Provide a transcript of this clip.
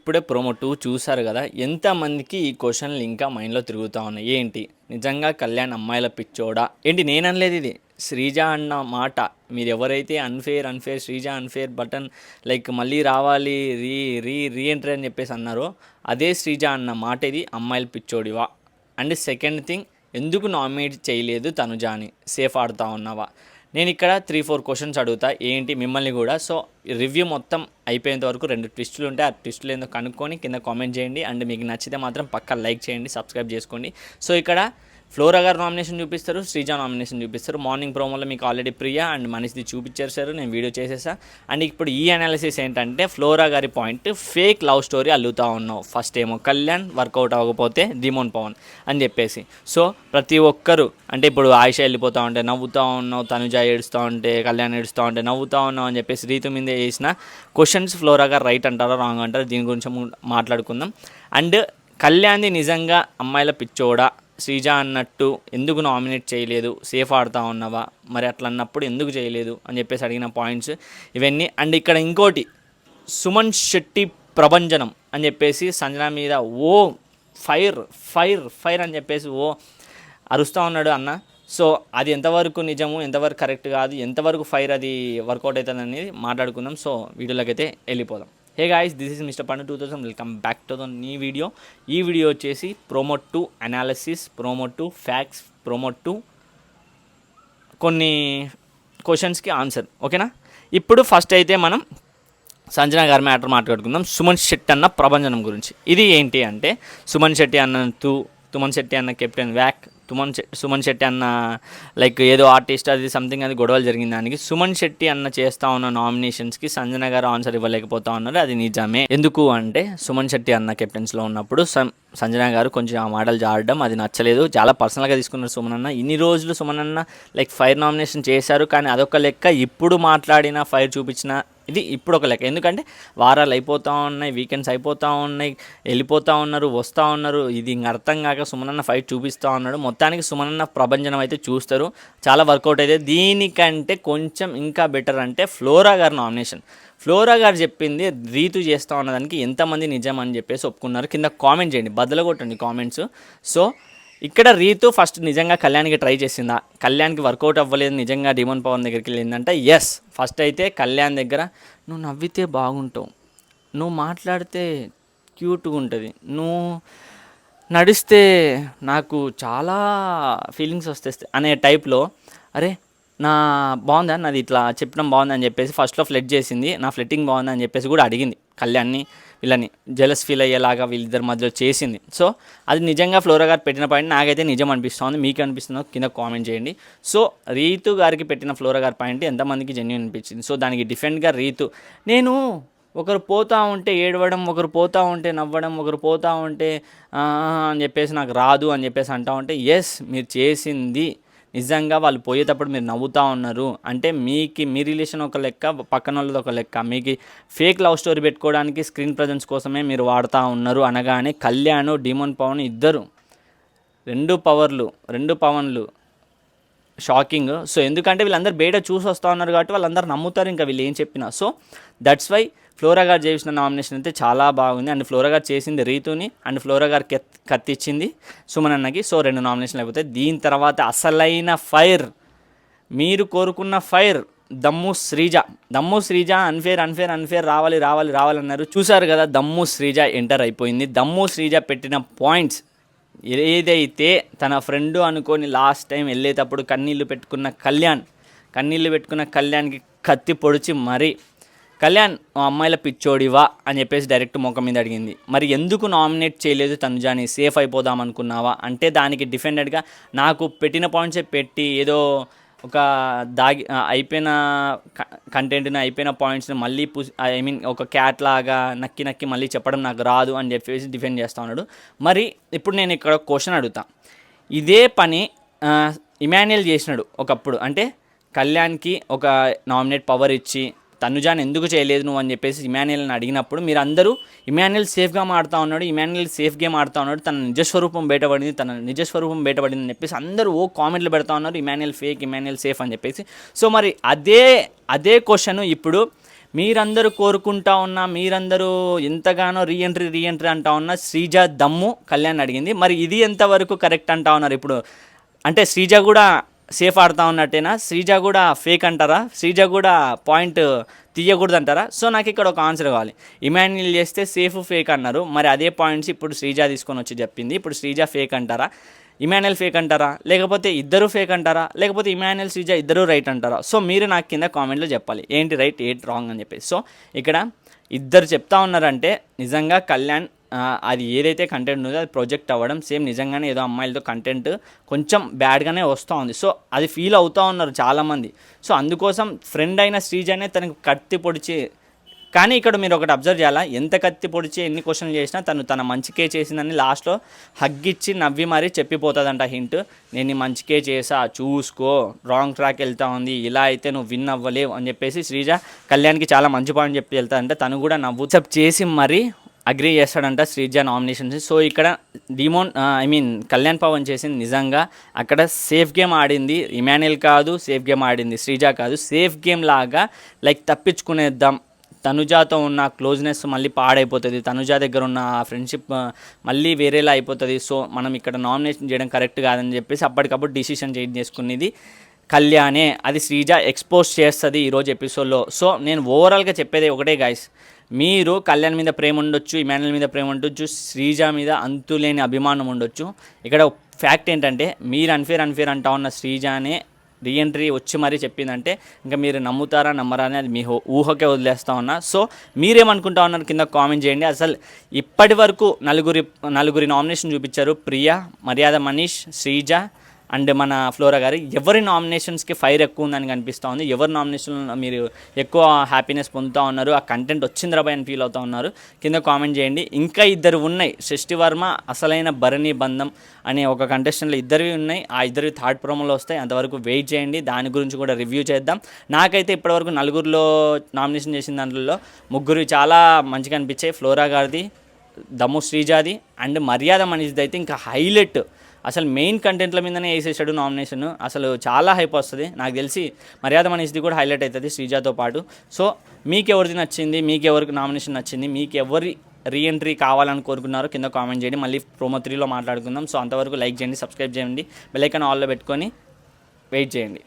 ఇప్పుడే promo two చూశారు కదా ఎంతమందికి ఈ క్వశ్చన్లు ఇంకా మైండ్లో తిరుగుతూ ఉన్నాయి? ఏంటి? నిజంగా కళ్యాణ్ అమ్మాయిల పిచ్చోడా? ఏంటి నేను అనలేదు ఇది? శ్రీజ అన్న మాట మీరు ఎవరైతే unfair unfair Sreeja unfair button like మళ్ళీ రావాలి రీ రీ రీ ఎంట్రీ అని చెప్పేసి అన్నారో అదే శ్రీజ అన్న మాట ఇది అమ్మాయిల పిచ్చోడివా? అండ్ సెకండ్ థింగ్ ఎందుకు నామినేట్ చేయలేదు తనుజాని? సేఫ్ ఆడుతా ఉన్నావా? నేను ఇక్కడ త్రీ ఫోర్ క్వశ్చన్స్ అడుగుతా. ఏంటి? మిమ్మల్ని కూడా. సో రివ్యూ మొత్తం అయిపోయేంత వరకు రెండు ట్విస్టులు ఉంటాయి. ఆ ట్విస్టులు ఏందో కనుక్కొని కింద కామెంట్ చేయండి. అండ్ మీకు నచ్చితే మాత్రం పక్కా లైక్ చేయండి సబ్స్క్రైబ్ చేసుకోండి. సో ఇక్కడ ఫ్లోరా గారు నామినేషన్ చూపిస్తారు శ్రీజా నామినేషన్ చూపిస్తారు. మార్నింగ్ ప్రోమోలో మీకు ఆల్రెడీ ప్రియా అండ్ మనిషిది చూపించారు సార్ నేను వీడియో చేసేసా. అండ్ ఇప్పుడు ఈ అనాలిసిస్ ఏంటంటే ఫ్లోరా గారి పాయింట్ ఫేక్ లవ్ స్టోరీ అల్లుతా ఉన్నావు. ఫస్ట్ ఏమో కళ్యాణ్ వర్కౌట్ అవ్వకపోతే డిమోన్ పవన్ అని చెప్పేసి. సో ప్రతి ఒక్కరు అంటే ఇప్పుడు ఆయుష వెళ్ళిపోతూ ఉంటే నవ్వుతూ ఉన్నావు తనుజ ఏడుస్తూ ఉంటే కళ్యాణ్ ఏడుస్తూ ఉంటే నవ్వుతూ ఉన్నావు అని చెప్పేసి రీతు మీద వేసిన క్వశ్చన్స్ ఫ్లోరా గారు రైట్ అంటారా రాంగ్ అంటారా దీని గురించి మాట్లాడుకుందాం. అండ్ కళ్యాణ్ది నిజంగా అమ్మాయిల పిచ్చోడా? శ్రీజ అన్నట్టు ఎందుకు నామినేట్ చేయలేదు? సేఫ్ ఆడుతా ఉన్నావా? మరి అట్లా అన్నప్పుడు ఎందుకు చేయలేదు? అని చెప్పేసి అడిగిన పాయింట్స్ ఇవన్నీ. అండ్ ఇక్కడ ఇంకోటి సుమన్ శెట్టి ప్రభంజనం అని చెప్పేసి సంజన మీద ఓ ఫైర్ ఫైర్ ఫైర్ అని చెప్పేసి ఓ అరుస్తూ ఉన్నాడు అన్న. సో అది ఎంతవరకు నిజము ఎంతవరకు కరెక్ట్ కాదు ఎంతవరకు ఫైర్ అది వర్కౌట్ అవుతుంది అనేది మాట్లాడుకుందాం. సో వీడియోలోకి అయితే వెళ్ళిపోదాం. Hey guys this is mister Pandu two thousand welcome back to the నీ వీడియో ఈ వీడియో వచ్చేసి promo to analysis promo to facts promo to కొన్ని క్వశ్చన్స్కి ఆన్సర్ ఓకేనా ఇప్పుడు ఫస్ట్ అయితే మనం సంజన గారి మ్యాటర్ మాట్లాడుకుందాం. సుమన్ శెట్టి అన్న ప్రభంజనం గురించి. ఇది ఏంటి అంటే సుమన్ శెట్టి అన్న తూ తుమన్ శెట్టి అన్న కెప్టెన్ వ్యాక్ తుమన్ శెట్టి సుమన్ శెట్టి అన్న లైక్ ఏదో ఆర్టిస్ట్ అది సంథింగ్ అది గొడవలు జరిగిన దానికి సుమన్ శెట్టి అన్న చేస్తా ఉన్న నామినేషన్స్కి సంజన గారు ఆన్సర్ ఇవ్వలేకపోతా ఉన్నారు. అది నిజమే. ఎందుకు అంటే సుమన్ శెట్టి అన్న కెప్టెన్స్లో ఉన్నప్పుడు సంజన గారు కొంచెం ఆ మాటలు జాడడం అది నచ్చలేదు. చాలా పర్సనల్గా తీసుకున్నారు సుమన్ అన్న. ఇన్ని రోజులు సుమన్ అన్న లైక్ ఫైర్ నామినేషన్ చేశారు. కానీ అదొక లెక్క ఇప్పుడు మాట్లాడిన ఫైర్ చూపించిన ఇది ఇప్పుడు ఒక లెక్క. ఎందుకంటే వారాలు అయిపోతూ ఉన్నాయి వీకెండ్స్ అయిపోతూ ఉన్నాయి వెళ్ళిపోతూ ఉన్నారు వస్తూ ఉన్నారు. ఇది అర్థం కాక సుమనన్న ఫైట్ చూపిస్తూ ఉన్నాడు. మొత్తానికి సుమనన్న ప్రభంజనం అయితే చూస్తారు. చాలా వర్కౌట్ అయితే. దీనికంటే కొంచెం ఇంకా బెటర్ అంటే ఫ్లోరా గారి నామినేషన్ ఫ్లోరా గారు చెప్పింది రీతు చేస్తూ ఉన్నదానికి ఎంతమంది నిజం అని చెప్పేసి ఒప్పుకున్నారు. కింద కామెంట్ చేయండి. బద్దలు కొట్టండి కామెంట్స్ సో ఇక్కడ రీతు ఫస్ట్ నిజంగా కళ్యాణ్కి ట్రై చేసిందా? కళ్యాణ్కి వర్కౌట్ అవ్వలేదు నిజంగా డిమోన్ పవన్ దగ్గరికి వెళ్ళిందంటే. ఎస్ ఫస్ట్ అయితే కళ్యాణ్ దగ్గర నువ్వు నవ్వితే బాగుంటావు. నువ్వు మాట్లాడితే క్యూట్గా ఉంటుంది. నువ్వు నడిస్తే నాకు చాలా ఫీలింగ్స్ వస్తాయి అనే టైప్లో అరే నా బాగుందా? నాది ఇట్లా చెప్పడం బాగుందని చెప్పేసి ఫస్ట్లో ఫ్లెట్ చేసింది. నా ఫ్లెట్టింగ్ బాగుందని చెప్పేసి కూడా అడిగింది కళ్యాణ్ని. వీళ్ళని జెలస్ ఫీల్ అయ్యేలాగా వీళ్ళిద్దరి మధ్యలో చేసింది. సో అది నిజంగా ఫ్లోరా గారు పెట్టిన పాయింట్ నాకైతే నిజం అనిపిస్తుంది. మీకు అనిపిస్తుందో కింద కామెంట్ చేయండి. సో రీతు గారికి పెట్టిన ఫ్లోరా గారి పాయింట్ ఎంతమందికి జెన్యున్ అనిపించింది? సో దానికి డిఫెండ్గా రీతు నేను ఒకరు పోతా ఉంటే ఏడవడం ఒకరు పోతా ఉంటే నవ్వడం ఒకరు పోతా ఉంటే అని చెప్పేసి నాకు రాదు అని చెప్పేసి అంటా ఉంటే ఎస్ మీరు చేసింది నిజంగా వాళ్ళు పోయేటప్పుడు మీరు నవ్వుతూ ఉన్నారు. అంటే మీకు మీ రిలేషన్ ఒక లెక్క పక్కన వాళ్ళది ఒక లెక్క. మీకు ఫేక్ లవ్ స్టోరీ పెట్టుకోవడానికి స్క్రీన్ ప్రజెన్స్ కోసమే మీరు వాడుతూ ఉన్నారు అనగానే కళ్యాణ్ డీమోన్ పవన్ ఇద్దరు. రెండు పవర్లు రెండు పవన్లు. షాకింగ్. సో ఎందుకంటే వీళ్ళందరూ బయట చూసి వస్తూ ఉన్నారు కాబట్టి వాళ్ళందరూ నమ్ముతారు ఇంకా వీళ్ళు ఏం చెప్పినా. సో దట్స్ వై ఫ్లోరా గారు చేసిన నామినేషన్ అయితే చాలా బాగుంది. అండ్ ఫ్లోరా గారు చేసింది రీతుని అండ్ ఫ్లోరా గారు కత్తిచ్చింది సుమన్ అన్నకి సో రెండు నామినేషన్లు అయిపోతాయి దీని తర్వాత అసలైన ఫైర్ మీరు కోరుకున్న ఫైర్ దమ్ము శ్రీజ. దమ్ము శ్రీజ అన్ఫేర్ అన్ఫేర్ అన్ఫేర్ రావాలి రావాలి రావాలన్నారు చూసారు కదా దమ్ము శ్రీజ ఎంటర్ అయిపోయింది. దమ్ము శ్రీజ పెట్టిన పాయింట్స్ ఏదైతే తన ఫ్రెండ్ అనుకొని లాస్ట్ టైం వెళ్ళేటప్పుడు కన్నీళ్ళు పెట్టుకున్న కళ్యాణ్ కన్నీళ్ళు పెట్టుకున్న కళ్యాణ్కి కత్తి పొడిచి మరీ కళ్యాణ్ అమ్మాయిల పిచ్చోడివా అని చెప్పేసి డైరెక్ట్ ముఖం మీద అడిగింది. మరి ఎందుకు నామినేట్ చేయలేదు తనుజాని? సేఫ్ అయిపోదాం అనుకున్నావా అంటే దానికి డిఫెండెడ్గా నాకు పెట్టిన పాయింట్సే పెట్టి ఏదో ఒక దాగి అయిపోయిన కంటెంట్ని అయిపోయిన పాయింట్స్ని మళ్ళీ పుష్ ఐ మీన్ ఒక క్యాట్ లాగా నక్కి నక్కి మళ్ళీ చెప్పడం నాకు రాదు అని చెప్పేసి డిఫెండ్ చేస్తా ఉన్నాడు. మరి ఇప్పుడు నేను ఇక్కడ క్వశ్చన్ అడుగుతా. ఇదే పని ఇమాన్యుయల్ చేసినాడు ఒకప్పుడు. అంటే కళ్యాణ్కి ఒక నామినేట్ పవర్ ఇచ్చి తనుజాన్ ఎందుకు చేయలేదు నువ్వు అని చెప్పేసి ఇమాన్యుయల్ని అడిగినప్పుడు మీరు అందరూ ఇమాన్యుయల్ సేఫ్గా ఆడుతూ ఉన్నాడు ఇమాన్యుయల్ సేఫ్ గేమ్ ఆడుతూ ఉన్నాడు తన నిజస్వరూపం బయటపడింది తన నిజస్వరూపం బయటపడింది అని చెప్పేసి అందరూ ఓ కామెంట్లు పెడతా ఉన్నారు ఇమాన్యుయల్ ఫేక్ ఇమాన్యుయల్ సేఫ్ అని చెప్పేసి. సో మరి అదే అదే క్వశ్చన్ ఇప్పుడు మీరందరూ కోరుకుంటా ఉన్న మీరందరూ ఎంతగానో రీఎంట్రీ రీఎంట్రీ అంటా ఉన్న శ్రీజ దమ్ము కళ్యాణ్ అడిగింది. మరి ఇది ఎంతవరకు కరెక్ట్ అంటా ఉన్నారు ఇప్పుడు? అంటే శ్రీజ కూడా సేఫ్ ఆడుతా ఉన్నట్టేనా? శ్రీజ కూడా ఫేక్ అంటారా? శ్రీజ కూడా పాయింట్ తీయకూడదు అంటారా సో నాకు ఇక్కడ ఒక ఆన్సర్ కావాలి. ఇమాన్యుల్ చేస్తే సేఫ్ ఫేక్ అన్నారు. మరి అదే పాయింట్స్ ఇప్పుడు శ్రీజ తీసుకొని వచ్చి చెప్పింది. ఇప్పుడు శ్రీజ ఫేక్ అంటారా? ఇమాన్యుల్ ఫేక్ అంటారా? లేకపోతే ఇద్దరు ఫేక్ అంటారా? లేకపోతే ఇమాన్యుల్ శ్రీజ ఇద్దరు రైట్ అంటారా? సో మీరు నాకు కింద కామెంట్లో చెప్పాలి. ఏంటి రైట్ ఏంటి రాంగ్ అని చెప్పేసి. సో ఇక్కడ ఇద్దరు చెప్తా ఉన్నారంటే నిజంగా కళ్యాణ్ అది ఏదైతే కంటెంట్ ఉందో అది ప్రొజెక్ట్ అవ్వడం సేమ్ నిజంగానే ఏదో అమ్మాయిలతో కంటెంట్ కొంచెం బ్యాడ్గానే వస్తూ ఉంది. సో అది ఫీల్ అవుతూ ఉన్నారు చాలామంది. సో అందుకోసం ఫ్రెండ్ అయిన శ్రీజనే తనకు కత్తి పొడిచి కానీ ఇక్కడ మీరు ఒకటి అబ్జర్వ్ చేయాలా? ఎంత కత్తి పొడిచి ఎన్ని క్వశ్చన్లు చేసినా తను తన మంచికే చేసిందని లాస్ట్లో హగ్గిచ్చి నవ్వి మరీ చెప్పిపోతుందంట హింట్ నేను మంచికే చేసా చూసుకో. రాంగ్ ట్రాక్ వెళ్తా ఉంది. ఇలా అయితే నువ్వు విన్ అవ్వలేవు అని చెప్పేసి శ్రీజ కళ్యాణ్కి చాలా మంచి పాయింట్ చెప్పి వెళ్తాదంటే. తను కూడా నవ్వు. చెప్ చేసి మరీ అగ్రీ చేస్తాడంట శ్రీజ నామినేషన్స్. సో ఇక్కడ demon I mean Kalyan Pawan చేసింది నిజంగా అక్కడ సేఫ్ గేమ్ ఆడింది. ఇమాన్యుల్ కాదు సేఫ్ గేమ్ ఆడింది. శ్రీజ కాదు. సేఫ్ గేమ్ లాగా లైక్ తప్పించుకునేద్దాం. తనుజాతో ఉన్న క్లోజ్నెస్ మళ్ళీ పాడైపోతుంది. తనుజా దగ్గర ఉన్న ఫ్రెండ్షిప్ మళ్ళీ వేరేలా అయిపోతుంది. సో మనం ఇక్కడ నామినేషన్ చేయడం కరెక్ట్ కాదని చెప్పేసి అప్పటికప్పుడు డిసిషన్ చేంజ్ చేసుకునేది కళ్యాణే. అది శ్రీజ ఎక్స్పోజ్ చేస్తుంది ఈరోజు ఎపిసోడ్లో సో నేను ఓవరాల్గా చెప్పేది ఒకటే గాయస్ మీరు కళ్యాణ్ మీద ప్రేమ ఉండొచ్చు ఇమాన్యుల్ మీద ప్రేమ ఉండొచ్చు శ్రీజ మీద అంతులేని అభిమానం ఉండొచ్చు. ఇక్కడ ఫ్యాక్ట్ ఏంటంటే మీరు అన్ఫేర్ అన్ఫేర్ అంటా ఉన్న శ్రీజానే రీఎంట్రీ వచ్చి మరీ చెప్పిందంటే ఇంకా మీరు నమ్ముతారా నమ్మరా అనేది అది మీ హో- ఊహకే వదిలేస్తా ఉన్నా. సో మీరేమనుకుంటా ఉన్నారు కింద కామెంట్ చేయండి. అసలు ఇప్పటి వరకు నలుగురి నలుగురి నామినేషన్ చూపించారు ప్రియా మర్యాద మనీష్ శ్రీజ అండ్ మన ఫ్లోరా గారు ఎవరి నామినేషన్స్కి ఫైర్ ఎక్కువ ఉందని కనిపిస్తూ ఉంది. ఎవరి నామినేషన్ మీరు ఎక్కువ హ్యాపీనెస్ పొందుతూ ఉన్నారు ఆ కంటెంట్ వచ్చిందిరా అని ఫీల్ అవుతూ ఉన్నారు. కింద కామెంట్ చేయండి. ఇంకా ఇద్దరు ఉన్నాయి. సృష్టి వర్మ అసలైన భరణి బంధం అనే ఒక కంటెస్టెంట్లో ఇద్దరివి ఉన్నాయి. ఆ ఇద్దరివి థర్డ్ ప్రోమోలో వస్తాయి అంతవరకు వెయిట్ చేయండి. దాని గురించి కూడా రివ్యూ చేద్దాం. నాకైతే ఇప్పటివరకు నలుగురిలో నామినేషన్ చేసిన దాంట్లో ముగ్గురు చాలా మంచిగా అనిపించాయి. ఫ్లోరా గారిది దమ్ము శ్రీజాది అండ్ మర్యాద మనిషిది అయితే ఇంకా హైలైట్. అసలు మెయిన్ కంటెంట్ల మీదనే వేసేసాడు నామినేషన్ అసలు చాలా హైప్ వస్తుంది. నాకు తెలిసి మర్యాద మనీష్ది కూడా హైలైట్ అవుతుంది శ్రీజాతో పాటు. సో మీకు ఎవరిది నచ్చింది? మీకు ఎవరికి నామినేషన్ నచ్చింది? మీకు ఎవరి రీఎంట్రీ కావాలని కోరుకున్నారో కింద కామెంట్ చేయండి. మళ్ళీ ప్రోమో త్రీలో మాట్లాడుకుందాం. సో అంతవరకు లైక్ చేయండి సబ్స్క్రైబ్ చేయండి. బెల్ ఐకాన్ ఆల్లో పెట్టుకొని వెయిట్ చేయండి.